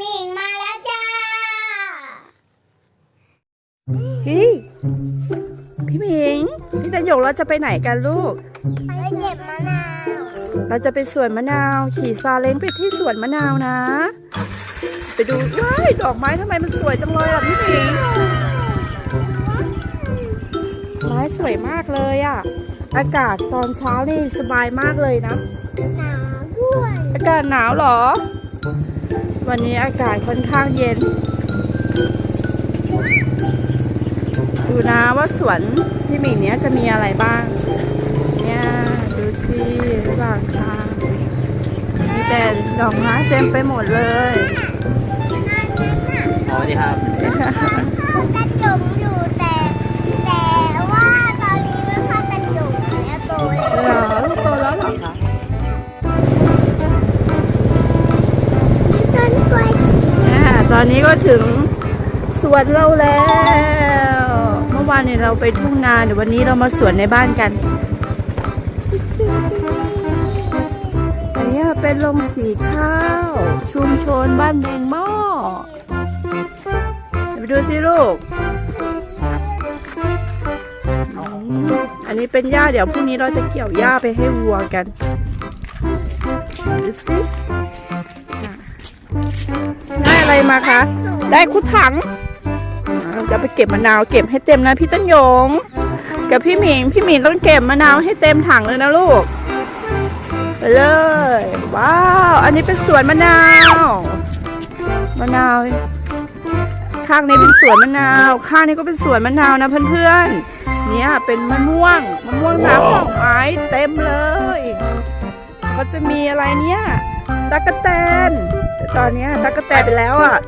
มิงมาแล้วจ้าพี่พี่หมิงพี่ตันหยกเราจะไปไหนกันลูก ไปเก็บมะนาวเราจะไปสวนมะนาว ขี่ซาเล้งไปที่สวนมะนาวนะ ไปดูว้ายดอกไม้ทำไมมันสวยจังเลยอะพี่หมิงไม้สวยมากเลยอะ อากาศตอนเช้านี่สบายมากเลยนะ หนาวด้วย อากาศหนาวเหรอ วันนี้อากาศค่อนข้างเย็น ดูนะว่าสวนพี่หมิงเนี้ยจะมีอะไรบ้าง เนี่ยดูที่ระหว่างทางมีแต่ดอกไม้เต็มไปหมดเลยนั่นนั่นน่ะสวัสดีครับ วนเราแล้ว เมื่อวานเนี่ยเราไปทุ่งนาเดี๋ยววันนี้เรามาสวนในบ้านกันอันนี้เป็นโรงสีข้าว ชุมชนบ้านแดงหม้อเดี๋ยวไปดูสิลูก อันนี้เป็นหญ้าเดี๋ยวพรุ่งนี้เราจะเกี่ยวหญ้าไปให้วัวกันดูสิได้อะไรมาคะ ได้คุดถังอ่า จะไปเก็บมะนาวเก็บให้เต็มนะพี่ต้นยง กับพี่หมิงพี่หมิงต้องเก็บมะนาวให้เต็มถังเลยนะลูก ไปเลย ว้าว อันนี้เป็นสวนมะนาวมะนาวข้างนี้เป็นสวนมะนาว ข้างนี้ก็เป็นสวนมะนาวนะเพื่อนๆ เนี่ยเป็นมะม่วง มะม่วงน้ำดอกไม้เต็มเลย ก็จะมีอะไรเนี่ย ตะกะแตน แต่ตอนเนี้ยตะกะแตนไปแล้วอะ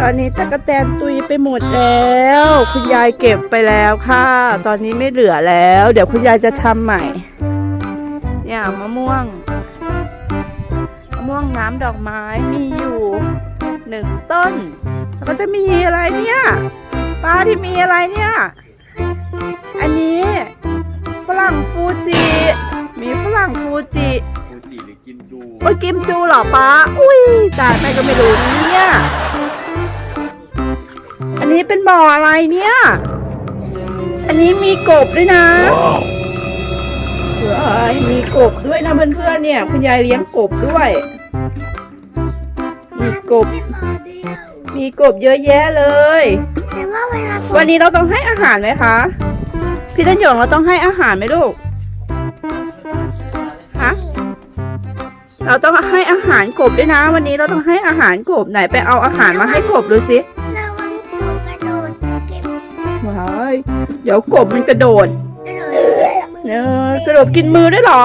ตอนนี้ตะกะแตนตุยไปหมดแล้ว คุณยายเก็บไปแล้วค่ะ ตอนนี้ไม่เหลือแล้ว เดี๋ยวคุณยายจะทำใหม่ เนี่ยมะม่วงมะม่วงน้ำดอกไม้มีอยู่หนึ่งต้น แล้วก็จะมีอะไรเนี่ยป้าที่มีอะไรเนี่ย อันนี้ฝรั่งฟูจิมีฝรั่งฟูจิฟูจิหรือกิมจูโอ้ยกิมจูเหรอป้าอุ้ยตายไปก็ไม่รู้เนี่ยอั นนี้เป็นบ่ออะไรเนี่ย อันนี้มีกบด้วยนะเฮ้ยมีกบด้วยนะเพื่อนๆเนี่ย คุณยายเลี้ยงกบด้วย มีกบ มีกบเยอะแยะเลยแต่ว่าเวลาวันนี้เราต้องให้อาหารไหมคะ พี่ต้นหยงเราต้องให้อาหารไหมลูก ฮะ เราต้องให้อาหารกบด้วยนะ วันนี้เราต้องให้อาหารกบไหนไปเอาอาหารมาให้กบดูสิ เดี๋ยวกบมันกระโดดกระโดดเก็บเออกระโดดกินมือด้วยเหรอ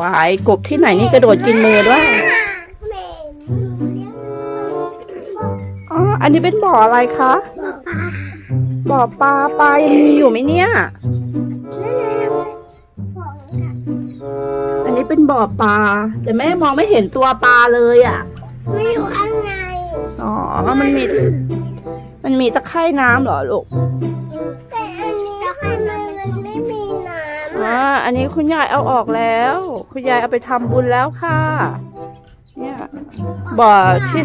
ว้ายกบที่ไหนนี่กระโดดกินมือด้วยแม่เลี้ยงอ๋ออันนี้เป็นบ่ออะไรคะบอกปลาบ่อปลาปลายังมีอยู่ไหมเนี่ยนั่นไงสองกันอันนี้เป็นบ่อปลาแต่แม่มองไม่เห็นตัวปลาเลยอะไม่อยู่ข้างในอ๋อมันมีมันมีตะไคร่น้ำเหรอลูก อ่าอะอันนี้คุณยายเอาออกแล้ว คุณยายเอาไปทำบุญแล้วค่ะ เนี่ยบ่อที่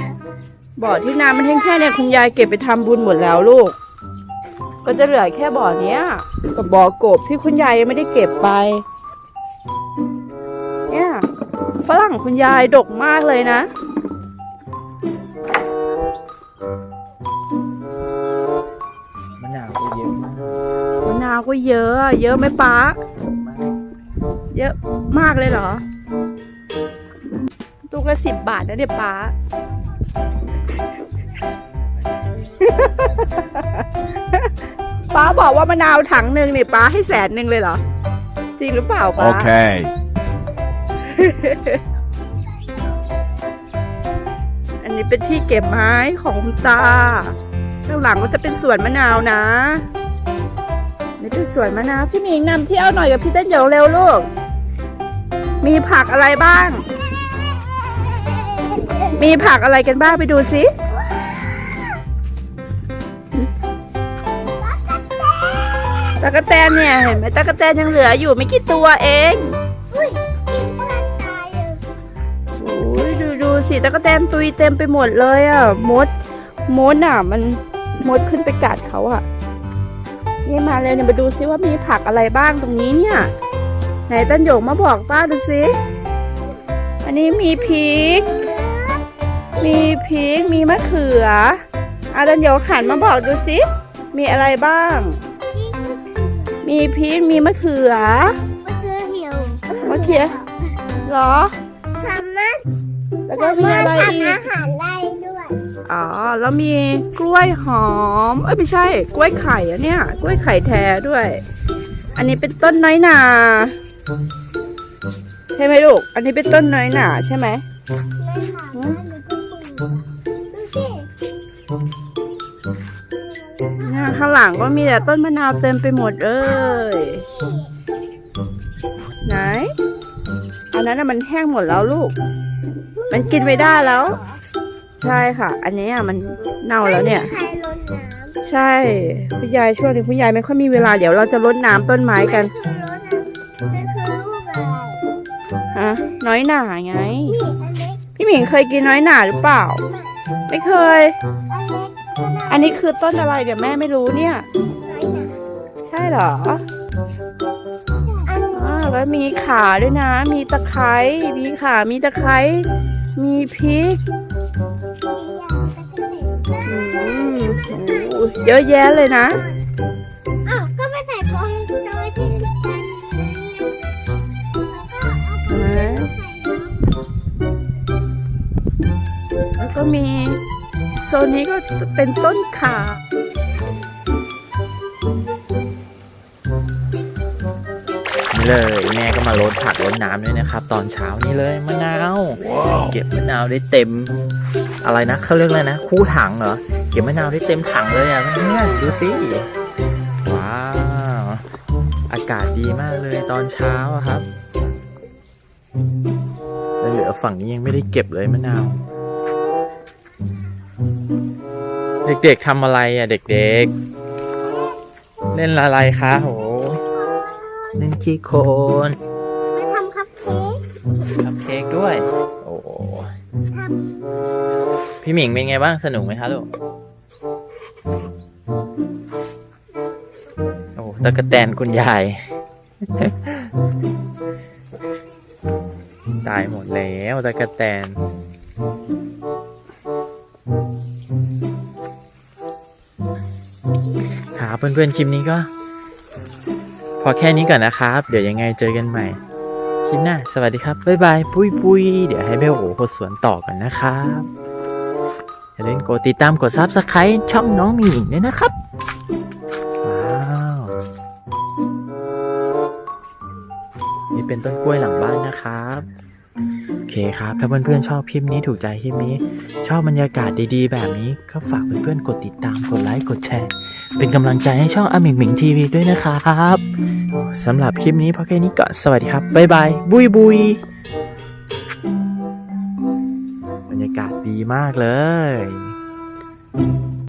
บ่อที่น้ำมันแห้งๆเนี่ยคุณยายเก็บไปทำบุญหมดแล้วลูก ก็จะเหลือแค่บ่อเนี้ยกับบ่อกบที่คุณยายยังไม่ได้เก็บไป เนี่ยฝรั่งคุณยายดกมากเลยนะมะนาวก็เยอะมากมะนาวก็เยอะอะเยอะไหมป้า เยอะมากเลยเหรอตัวก็สิบบาทนะเดี๋ยวป้า ป้าบอกว่ามะนาวถังหนึ่งเนี่ยป้าให้แสนหนึ่งเลยเหรอ จริงหรือเปล่าป้า Okay. อันนี้เป็นที่เก็บไม้ของคุณตาข้างหลังก็จะเป็นสวนมะนาวนะ นี่เป็นสวนมะนาว พี่หมิงนำเที่ยวหน่อยกับพี่เต้นเหยงเร็วลูก มีผักอะไรบ้าง มีผักอะไรกันบ้างไปดูสิตะกะแตนเนี่ยเห็นไหมตะกะแตนยังเหลืออยู่ไม่กี่ตัวเองอุ้ยกินเพื่อนตายเลยโอ้ยดูดูสิสิตะกแตนตุยเต็มไปหมดเลยอะมดมดอะมันมดขึ้นไปกัดเขาอะนี่มาเร็วเนี่ยมาดูซิว่ามีผักอะไรบ้างตรงนี้เนี่ยไห นตันหยงมาบอกป้าดูสิ อันนี้มีพริก มีพริก มีมะเขืออาตันหยงหันมาบอกดูสิ มีอะไรบ้าง มีพริก มีมะเขือมันคือหิวมะเขือเหรอ สามารถแล้วก็มีอะไรอีทำอากหารได้ด้วย อ๋อ แล้วมีกล้วยหอม เอ้ยไม่ใช่ กล้วยไข่อะเนี่ย กล้วยไข่แท้ด้วย อันนี้เป็นต้นน้อยหนา ใช่ไหมลูก อันนี้เป็นต้นน้อยหนาใช่ไหมไม่ถามว่าหนูก็ปลูกดูสิเนี่ยข้างหลังก็มีแต่ต้นมะนาวเต็มไปหมดเอ้ยไหน อันนั้นน่ะมันแห้งหมดแล้วลูก มันกินไม่ได้แล้ว ใช่ค่ะ อันนี้มันเน่าแล้วเนี่ย ใช่ คุณยายช่วงนี้คุณยายไม่ค่อยมีเวลาเดี๋ยวเราจะรดน้ำต้นไม้กัน น้ำมันคือรูปอะไรฮะน้อยหน่าไง นี่อันเล็กพี่หมิงเคยกินน้อยหน่าหรือเปล่า ไม่เคย อันเล็กก็ได้อันนี้คือต้นอะไรเดี๋ยวแม่ไม่รู้เนี่ย น้อยหนาใช่เหรออันนี้อ่าแล้วมีขาด้วยนะ มีตะไคร้มีขามีตะไคร้มีพริกอืมโอ้โหเยอะแยะเลยนะอ้ แล้วก็เอาไปใส่น้ำแล้วก็มีโซนนี้ก็เป็นต้นขานี่เลยแม่ก็มาลดผักลดน้ำด้วยนะครับ ตอนเช้านี่เลยมะนาว เก็บมะนาวได้เต็ม อะไรนะเขาเรียกอะไรนะ คู่ถังเหรอเก็บมะนาวได้เต็มถังเลยอะเพื่อนๆดูสิว้าวอากาศดีมากเลยตอนเช้าอะครับแล้ว เหลือฝั่งนี้ยังไม่ได้เก็บเลยมะนาว เด็กๆทำอะไรอะ เด็กๆ เล่นอะไรคะโห เล่นขี้โคลนไปทำคัพเค้กทำเค้กด้วย โอ้โหทพี่หมิงเป็นไงบ้างสนุกไหมคะลูกโอ้ตะกะแตนคุณยาย ตายหมดแล้วตะกะแตน ครับเพื่อนๆคลิปนี้ก็ พอแค่นี้ก่อนนะครับ เดี๋ยวยังไงเจอกันใหม่ คลิปหน้า สวัสดีครับ บ๊ายบาย ปุยปุยเดี๋ยวให้เบลโอโคสวนต่อกันนะครับอย่าลืมกดติดตามกดซับสไครต์ช่องน้องมีหญิงด้วยนะครับว้าวนี่เป็นต้นกล้วยหลังบ้านนะครับ เคครับ ถ้าเพื่อนๆชอบคลิปนี้ถูกใจคลิปนี้ ชอบบรรยากาศดีๆ แบบนี้ก็ฝากเพื่อนๆกดติดตามกดไลค์กดแชร์ เป็นกำลังใจให้ช่องอามิงหมิงทีวีด้วยนะครับสำหรับคลิปนี้พอแค่นี้ก่อนสวัสดีครับบ๊ายบายบุยบุยบรรยากาศดีมากเลย